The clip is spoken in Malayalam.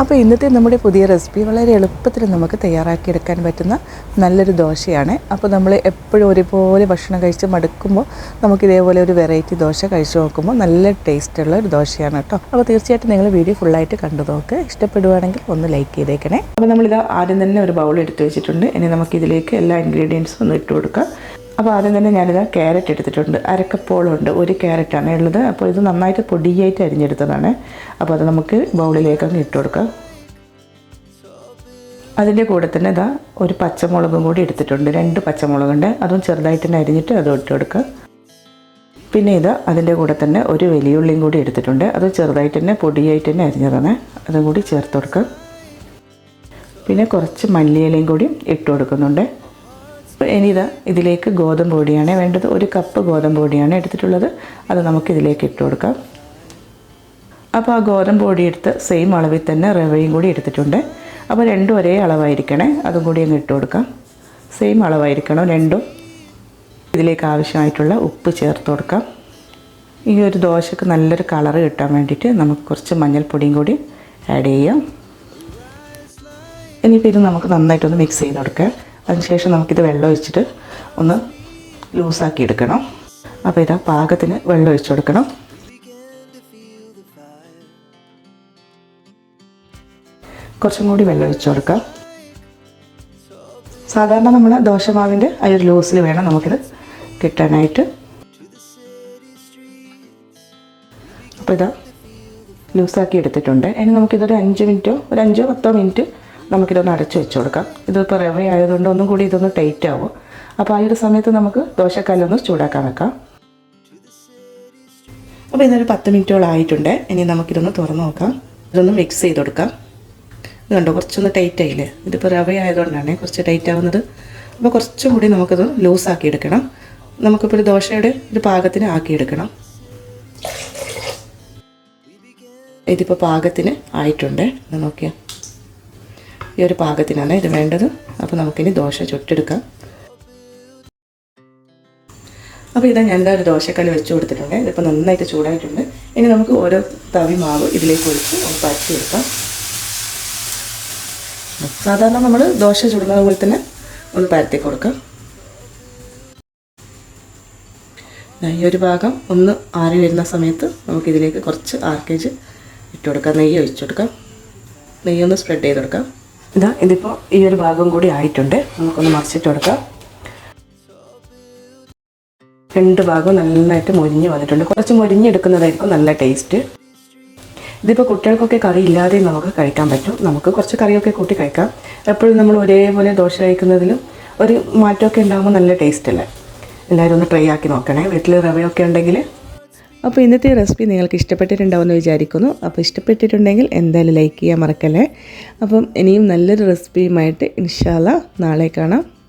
അപ്പോൾ ഇന്നത്തെ നമ്മുടെ പുതിയ റെസിപ്പി വളരെ എളുപ്പത്തിൽ നമുക്ക് തയ്യാറാക്കിയെടുക്കാൻ പറ്റുന്ന നല്ലൊരു ദോശയാണ്. അപ്പോൾ നമ്മൾ എപ്പോഴും ഒരുപോലെ ഭക്ഷണം കഴിച്ച് മടുക്കുമ്പോൾ നമുക്ക് ഇതേപോലെ ഒരു വെറൈറ്റി ദോശ കഴിച്ച് നോക്കുമ്പോൾ നല്ല ടേസ്റ്റുള്ള ഒരു ദോശയാണ് കേട്ടോ. അപ്പോൾ തീർച്ചയായിട്ടും നിങ്ങൾ വീഡിയോ ഫുള്ളായിട്ട് കണ്ടു നോക്ക്. ഇഷ്ടപ്പെടുവാണെങ്കിൽ ഒന്ന് ലൈക്ക് ചെയ്തേക്കണേ. അപ്പോൾ നമ്മളിത് ആദ്യം തന്നെ ഒരു ബൗൾ എടുത്ത് വെച്ചിട്ടുണ്ട്. ഇനി നമുക്ക് ഇതിലേക്ക് എല്ലാ ഇൻഗ്രീഡിയൻസും ഒന്ന് ഇട്ട് കൊടുക്കാം. അപ്പോൾ ആദ്യം തന്നെ ഞാനിത് ക്യാരറ്റ് എടുത്തിട്ടുണ്ട്. അരക്കപ്പോളുണ്ട്. ഒരു ക്യാരറ്റാണ് ഉള്ളത്. അപ്പോൾ ഇത് നന്നായിട്ട് പൊടിയായിട്ട് അരിഞ്ഞെടുത്തതാണ്. അപ്പോൾ അത് നമുക്ക് ബൗളിലേക്ക് അങ്ങ് ഇട്ട് കൊടുക്കാം. അതിന്റെ കൂടെ തന്നെ ഇതാ ഒരു പച്ചമുളകും കൂടി എടുത്തിട്ടുണ്ട്. രണ്ട് പച്ചമുളകുണ്ട്. അതും ചെറുതായിട്ട് തന്നെ അരിഞ്ഞിട്ട് അതും ഇട്ട് കൊടുക്കുക പിന്നെ ഇത് അതിന്റെ കൂടെ തന്നെ ഒരു വലിയുള്ളിയും കൂടി എടുത്തിട്ടുണ്ട്. അത് ചെറുതായിട്ട് തന്നെ പൊടിയായിട്ട് തന്നെ അരിഞ്ഞതാണ്. അതും കൂടി ചേർത്ത് കൊടുക്കുക പിന്നെ കുറച്ച് മല്ലിയിലയും കൂടി ഇട്ട് കൊടുക്കുന്നുണ്ട്. ഇനി ഇതാ ഇതിലേക്ക് ഗോതമ്പ് പൊടിയാണ് വേണ്ടത്. ഒരു കപ്പ് ഗോതമ്പ് പൊടിയാണ് എടുത്തിട്ടുള്ളത്. അത് നമുക്ക് ഇതിലേക്ക് ഇട്ട് കൊടുക്കാം. അപ്പോൾ ആ ഗോതമ്പ് പൊടി എടുത്ത് സെയിം അളവിൽ തന്നെ റവയും കൂടി എടുത്തിട്ടുണ്ട്. അപ്പോൾ രണ്ടും ഒരേ അളവായിരിക്കണേ. അതും കൂടി അങ്ങ് ഇട്ട് കൊടുക്കാം. സെയിം അളവായിരിക്കണം രണ്ടും. ഇതിലേക്ക് ആവശ്യമായിട്ടുള്ള ഉപ്പ് ചേർത്ത് കൊടുക്കാം. ഈ ഒരു ദോശക്ക് നല്ലൊരു കളർ കിട്ടാൻ വേണ്ടിയിട്ട് നമുക്ക് കുറച്ച് മഞ്ഞൾപ്പൊടിയും കൂടി ആഡ് ചെയ്യാം. ഇനിയിപ്പോൾ ഇത് നമുക്ക് നന്നായിട്ടൊന്ന് മിക്സ് ചെയ്ത് കൊടുക്കാം. അതിനുശേഷം നമുക്കിത് വെള്ളം ഒഴിച്ചിട്ട് ഒന്ന് ലൂസാക്കി എടുക്കണം. അപ്പോൾ ഇതാ പാകത്തിന് വെള്ളം ഒഴിച്ചു കൊടുക്കണം. കുറച്ചും കൂടി വെള്ളം ഒഴിച്ചു കൊടുക്കാം. സാധാരണ നമ്മൾ ദോശമാവിന്റെ ആ ഒരു ലൂസിൽ വേണം നമുക്കിത് കിട്ടാനായിട്ട്. അപ്പോൾ ഇതാ ലൂസാക്കി എടുത്തിട്ടുണ്ട്. ഇനി നമുക്കിതൊരു അഞ്ച് മിനിറ്റോ ഒരു അഞ്ചോ പത്തോ മിനിറ്റ് നമുക്കിതൊന്ന് അടച്ചു വെച്ച് കൊടുക്കാം. ഇതിപ്പോൾ റവ ആയതുകൊണ്ട് ഒന്നും കൂടി ഇതൊന്ന് ടൈറ്റ് ആവും. അപ്പോൾ ആ ഒരു സമയത്ത് നമുക്ക് ദോശക്കല്ലൊന്ന് ചൂടാക്കാൻ വെക്കാം. അപ്പോൾ ഇതൊരു പത്ത് മിനിറ്റോളം ആയിട്ടുണ്ട്. ഇനി നമുക്കിതൊന്ന് തുറന്ന് നോക്കാം. ഇതൊന്ന് മിക്സ് ചെയ്ത് കൊടുക്കാം. ഇത് കണ്ടോ കുറച്ചൊന്ന് ടൈറ്റ് ആയില്ലേ? ഇതിപ്പോൾ റവ ആയതുകൊണ്ടാണ് കുറച്ച് ടൈറ്റ് ആവുന്നത്. അപ്പോൾ കുറച്ചും കൂടി നമുക്കത് ലൂസാക്കി എടുക്കണം. നമുക്കിപ്പോൾ ഒരു ദോശയുടെ ഒരു പാകത്തിന് ആക്കിയെടുക്കണം ഇതിപ്പോൾ പാകത്തിന് ആയിട്ടുണ്ട്. നോക്കിയാൽ ഈ ഒരു പാകത്തിനാണ് ഇത് വേണ്ടത്. അപ്പോൾ നമുക്കിനി ദോശ ചുട്ടെടുക്കാം. അപ്പോൾ ഇതാ ഞാൻ ഒരു ദോശക്കല്ല് വെച്ച് കൊടുത്തിട്ടുണ്ട്. ഇതിപ്പോൾ നന്നായിട്ട് ചൂടായിട്ടുണ്ട്. ഇനി നമുക്ക് ഓരോ തവി മാവ് ഇതിലേക്ക് ഒഴിച്ച് ഒന്ന് പരത്തിയെടുക്കാം. സാധാരണ നമ്മൾ ദോശ ചുടുന്നത് പോലെ തന്നെ ഒന്ന് പരത്തി കൊടുക്കാം. ഈ ഒരു ഭാഗം ഒന്ന് ആറി വരുന്ന സമയത്ത് നമുക്കിതിലേക്ക് കുറച്ച് ആർക്കേജ് ഇട്ട് കൊടുക്കാം. നെയ്യ് ഒഴിച്ചു കൊടുക്കാം. നെയ്യൊന്ന് സ്പ്രെഡ് ചെയ്ത് കൊടുക്കാം. ഇതാ ഇതിപ്പോൾ ഈ ഒരു ഭാഗം കൂടി ആയിട്ടുണ്ട്. നമുക്കൊന്ന് മറിച്ചിട്ട് കൊടുക്കാം. രണ്ട് ഭാഗവും നന്നായിട്ട് മൊരിഞ്ഞ് വന്നിട്ടുണ്ട്. കുറച്ച് മൊരിഞ്ഞെടുക്കുന്നതായിരിക്കും നല്ല ടേസ്റ്റ് ഇതിപ്പോൾ കുട്ടികൾക്കൊക്കെ കറി ഇല്ലാതെ നമുക്ക് കഴിക്കാൻ പറ്റും. നമുക്ക് കുറച്ച് കറിയൊക്കെ കൂട്ടി കഴിക്കാം. എപ്പോഴും നമ്മൾ ഒരേപോലെ ദോശ കഴിക്കുന്നതിലും ഒരു മാറ്റമൊക്കെ ഉണ്ടാകുമ്പോൾ നല്ല ടേസ്റ്റ് അല്ലേ? എല്ലാവരും ഒന്ന് ട്രൈ ആക്കി നോക്കണേ. വീട്ടിൽ റവയൊക്കെ ഉണ്ടെങ്കിൽ അപ്പോൾ ഇന്നത്തെ റെസിപ്പി നിങ്ങൾക്ക് ഇഷ്ടപ്പെട്ടിട്ടുണ്ടാവുമെന്ന് വിചാരിക്കുന്നു. അപ്പോൾ ഇഷ്ടപ്പെട്ടിട്ടുണ്ടെങ്കിൽ എന്തായാലും ലൈക്ക് ചെയ്യാൻ മറക്കല്ലേ. അപ്പം ഇനിയും നല്ലൊരു റെസിപ്പിയുമായിട്ട് ഇൻഷാല്ല നാളെ കാണാം.